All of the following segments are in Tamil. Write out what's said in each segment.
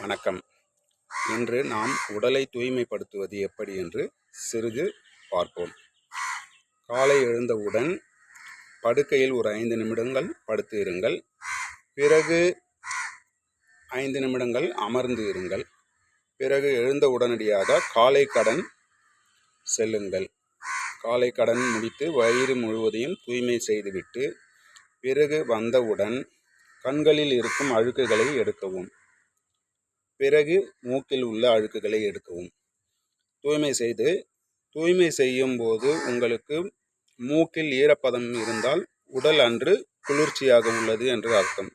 வணக்கம். இன்று நாம் உடலை தூய்மைப்படுத்துவது எப்படி என்று சிறிது பார்ப்போம். காலை எழுந்தவுடன் படுக்கையில் ஒரு ஐந்து நிமிடங்கள் படுத்து இருங்கள். பிறகு ஐந்து நிமிடங்கள் அமர்ந்து இருங்கள். பிறகு எழுந்த உடனடியாக காலை கடன் செல்லுங்கள். காலை கடன் முடித்து வயிறு முழுவதையும் தூய்மை செய்துவிட்டு பிறகு வந்தவுடன் கண்களில் இருக்கும் அழுக்குகளை எடுக்கவும். பிறகு மூக்கில் உள்ள அழுக்குகளை எடுக்கவும். தூய்மை செய்து தூய்மை செய்யும் போது உங்களுக்கு மூக்கில் ஈரப்பதம் இருந்தால் உடல் அன்று குளிர்ச்சியாக உள்ளது என்று அர்த்தம்.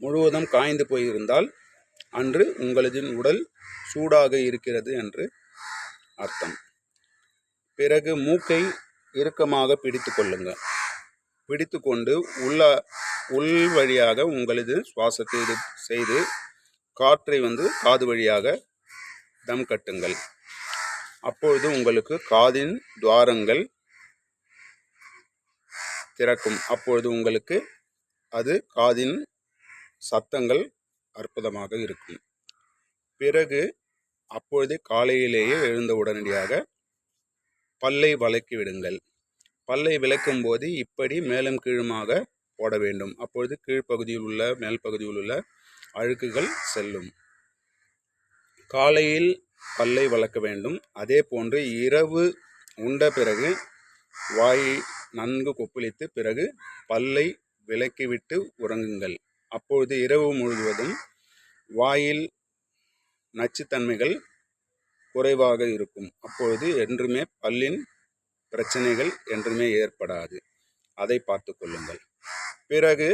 முழுவதும் காய்ந்து போயிருந்தால் அன்று உங்களது உடல் சூடாக இருக்கிறது என்று அர்த்தம். பிறகு மூக்கை இறுக்கமாக பிடித்து கொள்ளுங்கள். பிடித்து கொண்டு உள்ள உள் வழியாக உங்களது சுவாசத்தை இது செய்து காற்றை வந்து காது வழியாக தம் கட்டுங்கள். அப்பொழுது உங்களுக்கு காதின் துவாரங்கள் திறக்கும். அப்பொழுது உங்களுக்கு அது காதின் சத்தங்கள் அற்புதமாக இருக்கும். பிறகு அப்பொழுது காலையிலேயே எழுந்த உடனடியாக பல்லை வளக்கி விடுங்கள். பல்லை விளக்கும் போது இப்படி மேலும் கீழுமாக போட வேண்டும். அப்பொழுது கீழ்ப்பகுதியில் உள்ள மேல் பகுதியில் உள்ள அழுக்குகள் செல்லும். காலையில் பல்லை வளர்க்க வேண்டும். அதே போன்று இரவு உண்ட பிறகு வாயை நன்கு கொப்பளித்து பிறகு பல்லை விலக்கிவிட்டு உறங்குங்கள். அப்பொழுது இரவு முழுவதும் வாயில் நச்சுத்தன்மைகள் குறைவாக இருக்கும். அப்பொழுது என்றுமே பல்லின் பிரச்சனைகள் என்றுமே ஏற்படாது. அதை பார்த்து கொள்ளுங்கள். பிறகு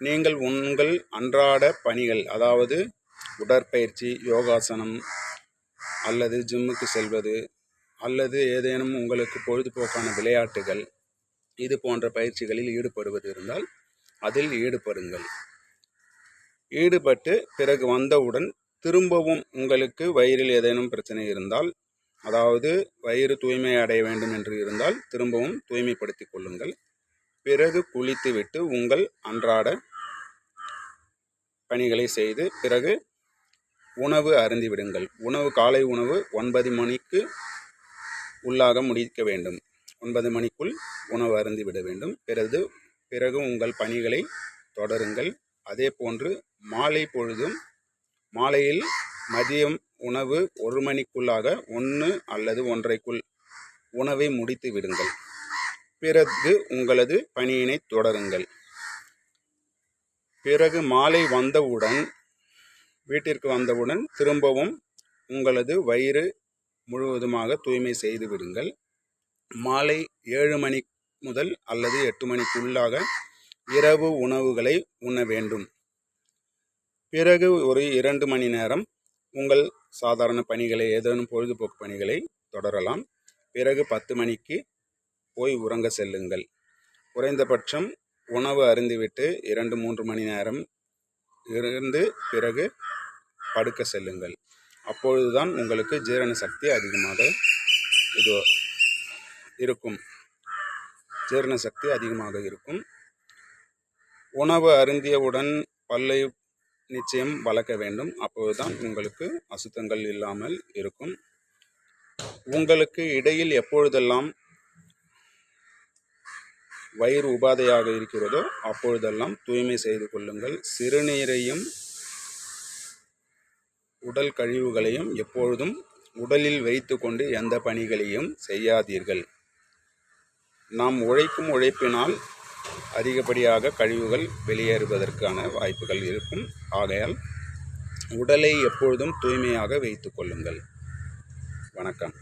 நீங்கள் உங்கள் அன்றாட பணிகள் அதாவது உடற்பயிற்சி யோகாசனம் அல்லது ஜிம்முக்கு செல்வது அல்லது ஏதேனும் உங்களுக்கு பொழுதுபோக்கான விளையாட்டுகள் இது போன்ற பயிற்சிகளில் ஈடுபடுவது இருந்தால் அதில் ஈடுபடுங்கள். ஈடுபட்டு பிறகு வந்தவுடன் திரும்பவும் உங்களுக்கு வயிறில் ஏதேனும் பிரச்சனை இருந்தால் அதாவது வயிறு தூய்மை அடைய வேண்டும் என்று இருந்தால் திரும்பவும் தூய்மைப்படுத்தி கொள்ளுங்கள். பிறகு குளித்துவிட்டு உங்கள் அன்றாட பணிகளை செய்து பிறகு உணவு அருந்தி விடுங்கள். உணவு காலை உணவு ஒன்பது மணிக்கு உள்ளாக முடிக்க வேண்டும். ஒன்பது மணிக்குள் உணவு அருந்தி விட வேண்டும். பிறகு பிறகு உங்கள் பணிகளை தொடருங்கள். அதே போன்று மாலை பொழுதும் மாலையில் மதியம் உணவு ஒரு மணிக்குள்ளாக ஒன்று அல்லது ஒன்றைக்குள் உணவை முடித்து விடுங்கள். பிறகு உங்களது பணியினை தொடருங்கள். பிறகு மாலை வந்தவுடன் வீட்டிற்கு வந்தவுடன் திரும்பவும் உங்களது வயிறு முழுவதுமாக தூய்மை செய்து விடுங்கள். மாலை ஏழு மணி முதல் அல்லது எட்டு மணிக்குள்ளாக இரவு உணவுகளை உண்ண வேண்டும். பிறகு ஒரு இரண்டு மணி நேரம் உங்கள் சாதாரண பணிகளை ஏதேனும் பொழுதுபோக்கு பணிகளை தொடரலாம். பிறகு பத்து மணிக்கு போய் உறங்க செல்லுங்கள். குறைந்தபட்சம் உணவு அருந்திவிட்டு இரண்டு மூன்று மணி நேரம் இருந்து பிறகு படுக்க செல்லுங்கள். அப்பொழுதுதான் உங்களுக்கு ஜீரண சக்தி அதிகமாக இது இருக்கும். ஜீரண சக்தி அதிகமாக இருக்கும். உணவு அருந்தியவுடன் பல்லை நிச்சயம் வளர்க்க வேண்டும். அப்போதுதான் உங்களுக்கு அசுத்தங்கள் இல்லாமல் இருக்கும். உங்களுக்கு இடையில் எப்பொழுதெல்லாம் வயிறு உபாதையாக இருக்கிறதோ அப்பொழுதெல்லாம் தூய்மை செய்து கொள்ளுங்கள். சிறுநீரையும் உடல் கழிவுகளையும் எப்பொழுதும் உடலில் வைத்து கொண்டு எந்த பணிகளையும் செய்யாதீர்கள். நாம் உழைக்கும் உழைப்பினால் அதிகப்படியாக கழிவுகள் வெளியேறுவதற்கான வாய்ப்புகள் இருக்கும். ஆகையால் உடலை எப்பொழுதும் தூய்மையாக வைத்து கொள்ளுங்கள். வணக்கம்.